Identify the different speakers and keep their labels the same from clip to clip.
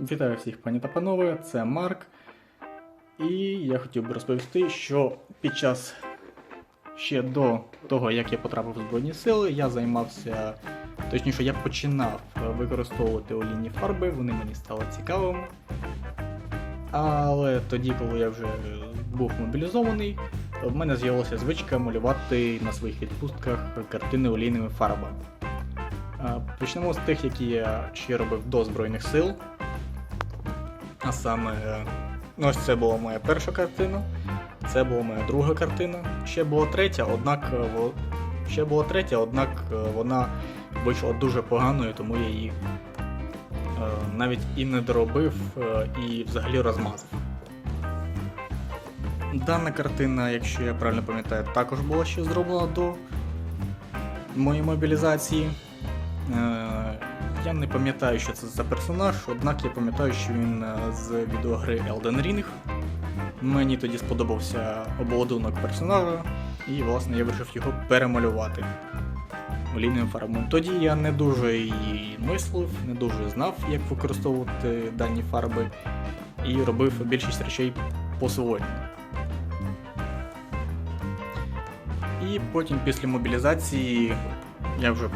Speaker 1: Вітаю всіх, пані та панове, це Марк. І я хотів би розповісти, що під час ще до того, як я потрапив в Збройні Сили, я займався, точніше, я починав використовувати олійні фарби, вони мені стали цікавими. Але тоді, коли я вже був мобілізований, в мене з'явилася звичка малювати на своїх відпустках картини олійними фарбами. Почнемо з тих, які я ще робив до Збройних сил. А саме, ну, ось це була моя перша картина, це була моя друга картина. Ще була третя, однак е, ще була третя, однак е, вона вийшла дуже поганою, тому я її е, навіть і не доробив, і взагалі розмазав. Дана картина, якщо я правильно пам'ятаю, також була ще зроблена до моєї мобілізації. Я не пам'ятаю, що це за персонаж, однак я пам'ятаю, що він е, з відеогри Elden Ring. Мені тоді сподобався обладунок персонажа, і власне я вирішив його перемалювати олійним фарбом. Тоді я не дуже і мислив, не дуже знав, як використовувати дані фарби, і робив більшість речей по-своєму. І потім після мобілізації я вже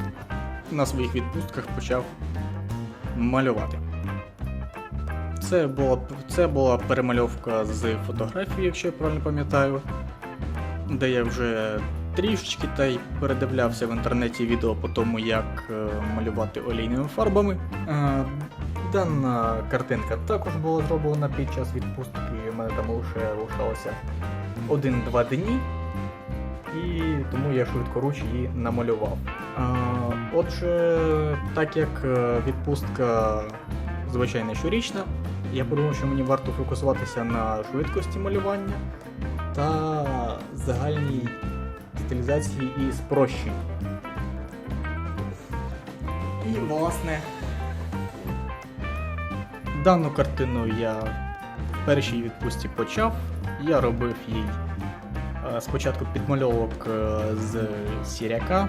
Speaker 1: на своїх відпустках почав малювати. Це була, це була перемальовка з фотографії, якщо я правильно пам'ятаю, де я вже трішечки та й передивлявся в інтернеті відео по тому, як е, малювати олійними фарбами. Е, Дана картинка також була зроблена під час відпустки, у мене там лише лишалося один-два дні і тому я швидкоруч її намалював. Отже, так як е, відпустка звичайно щорічна, я подумав, що мені варто фокусуватися на швидкості малювання та загальній деталізації і спрощенні. І, власне, дану картину я в першій відпустці почав, я робив їй Спочатку підмальовок е, з сіряка,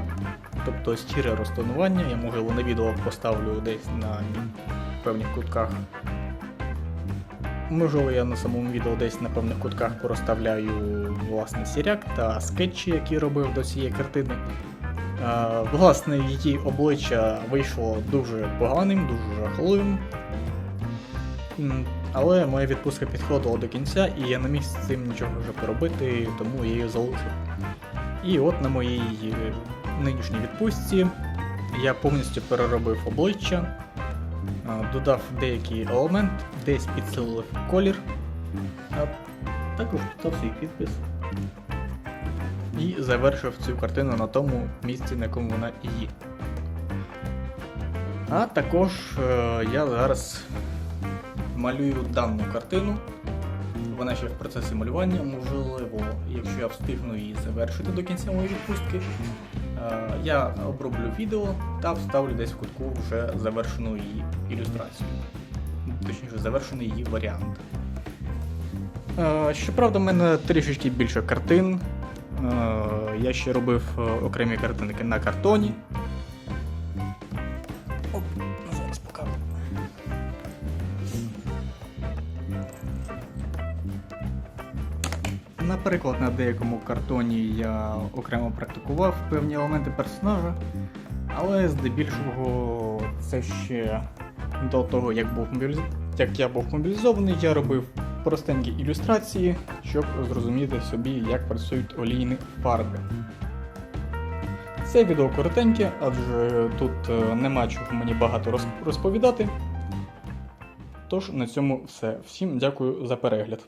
Speaker 1: тобто сіре розтонування. Я можливо на відео поставлю десь на певних кутках. Можливо, я на самому відео десь на певних кутках порозставляю власне сіряк та скетчі, які робив до цієї картини. Е, Власне, її обличчя вийшло дуже поганим, дуже жахливим. Але моя відпустка підходила до кінця, і я не міг з цим нічого вже поробити, тому я її залишив. І от на моїй е, нинішній відпустці я повністю переробив обличчя, додав деякі елементи, десь підсилив колір, а також додав свій підпис. І завершив цю картину на тому місці, на якому вона і є. А також е, я зараз малюю дану картину. Вона ще в процесі малювання, можливо, якщо я встигну її завершити до кінця моєї відпустки, е, я оброблю відео та вставлю десь в кутку вже завершену її ілюстрацію. Точніше, завершений її варіант. Е, Щоправда, в мене трішечки більше картин. Е, Я ще робив окремі картинки на картоні. Наприклад, на деякому картоні я окремо практикував певні елементи персонажа, але здебільшого це ще до того, як, був мобіліз... як я був мобілізований, я робив простенькі ілюстрації, щоб зрозуміти собі, як працюють олійні фарби. Це відео коротеньке, адже тут е, нема чого мені багато розповідати. Тож на цьому все. Всім дякую за перегляд.